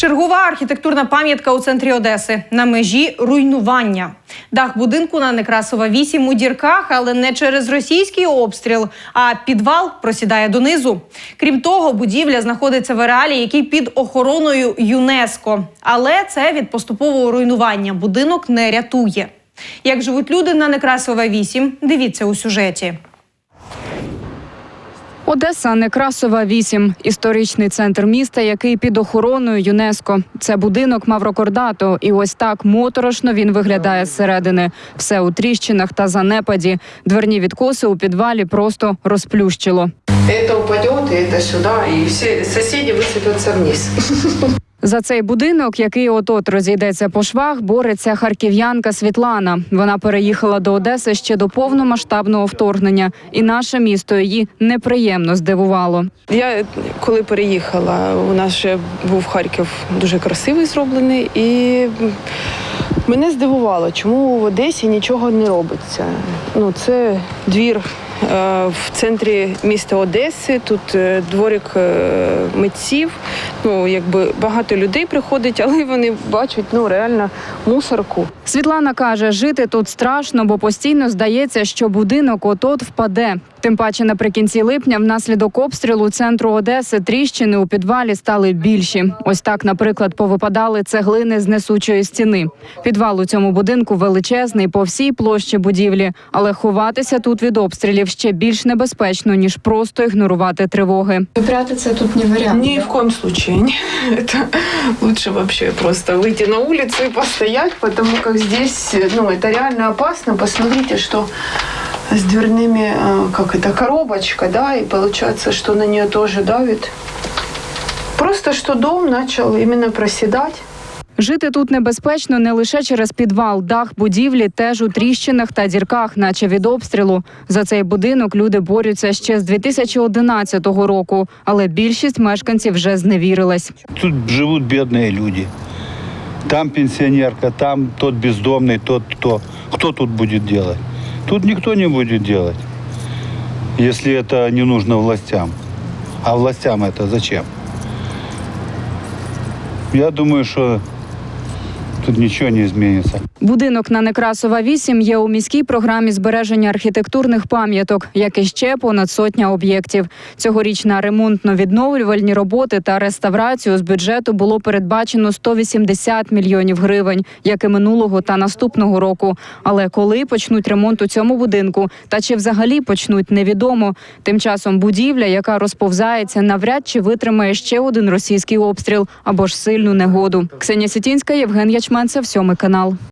Чергова архітектурна пам'ятка у центрі Одеси на межі руйнування. Дах будинку на Некрасова 8 у дірках, але не через російський обстріл, а підвал просідає донизу. Крім того, будівля знаходиться в ареалі, який під охороною ЮНЕСКО. Але це від поступового руйнування будинок не рятує. Як живуть люди на Некрасова 8, дивіться у сюжеті. Одеса Некрасова 8 – історичний центр міста, який під охороною ЮНЕСКО. Це будинок Маврокордато, і ось так моторошно він виглядає зсередини. Все у тріщинах та занепаді. Дверні відкоси у підвалі просто розплющило. Это упадет, и это сюда, и все соседи высыпятся вниз. За цей будинок, який от-от розійдеться по швах, бореться харків'янка Світлана. Вона переїхала до Одеси ще до повномасштабного вторгнення, і наше місто її неприємно здивувало. Я коли переїхала, у нас ще був Харків дуже красивий зроблений, і мене здивувало, чому в Одесі нічого не робиться. Ну, це двір е, в центрі міста Одеси. Тут е, дворик е, митців. Ну, якби багато людей приходить, але вони бачать ну реально мусорку. Світлана каже, жити тут страшно, бо постійно здається, що будинок от-от впаде. Тим паче наприкінці липня, внаслідок обстрілу центру Одеси, тріщини у підвалі стали більші. Ось так, наприклад, повипадали цеглини з несучої стіни. Підвал у цьому будинку величезний по всій площі будівлі, але ховатися тут від обстрілів ще більш небезпечно ніж просто ігнорувати тривоги. Прятаться тут не вариант. Ни в коем случае. Не. Это лучше вообще просто выйти на улицу и постоять, потому как здесь, ну, это реально опасно. Посмотрите, что с дверными, э, как это, коробочка, да, и получается, что на нее тоже давит. Просто что дом начал именно проседать. Жити тут небезпечно не лише через підвал, дах будівлі теж у тріщинах та дірках, наче від обстрілу. За цей будинок люди борються ще з 2011 року, але більшість мешканців вже зневірилась. Тут живут бедные люди. Там пенсионерка, там тот бездомный, тот кто. Кто тут будет делать? Тут никто не будет делать, если это не нужно властям. А властям это зачем? Я думаю, что тут ничего не изменится. Будинок на Некрасова 8 є у міській програмі збереження архітектурних пам'яток, як і ще понад сотня об'єктів. Цьогоріч на ремонтно-відновлювальні роботи та реставрацію з бюджету було передбачено 180 мільйонів гривень, як і минулого та наступного року. Але коли почнуть ремонт у цьому будинку, та чи взагалі почнуть, невідомо. Тим часом будівля, яка розповзається, навряд чи витримає ще один російський обстріл або ж сильну негоду. Ксенія Сітінська, Євген Ячменцев, сьомий канал.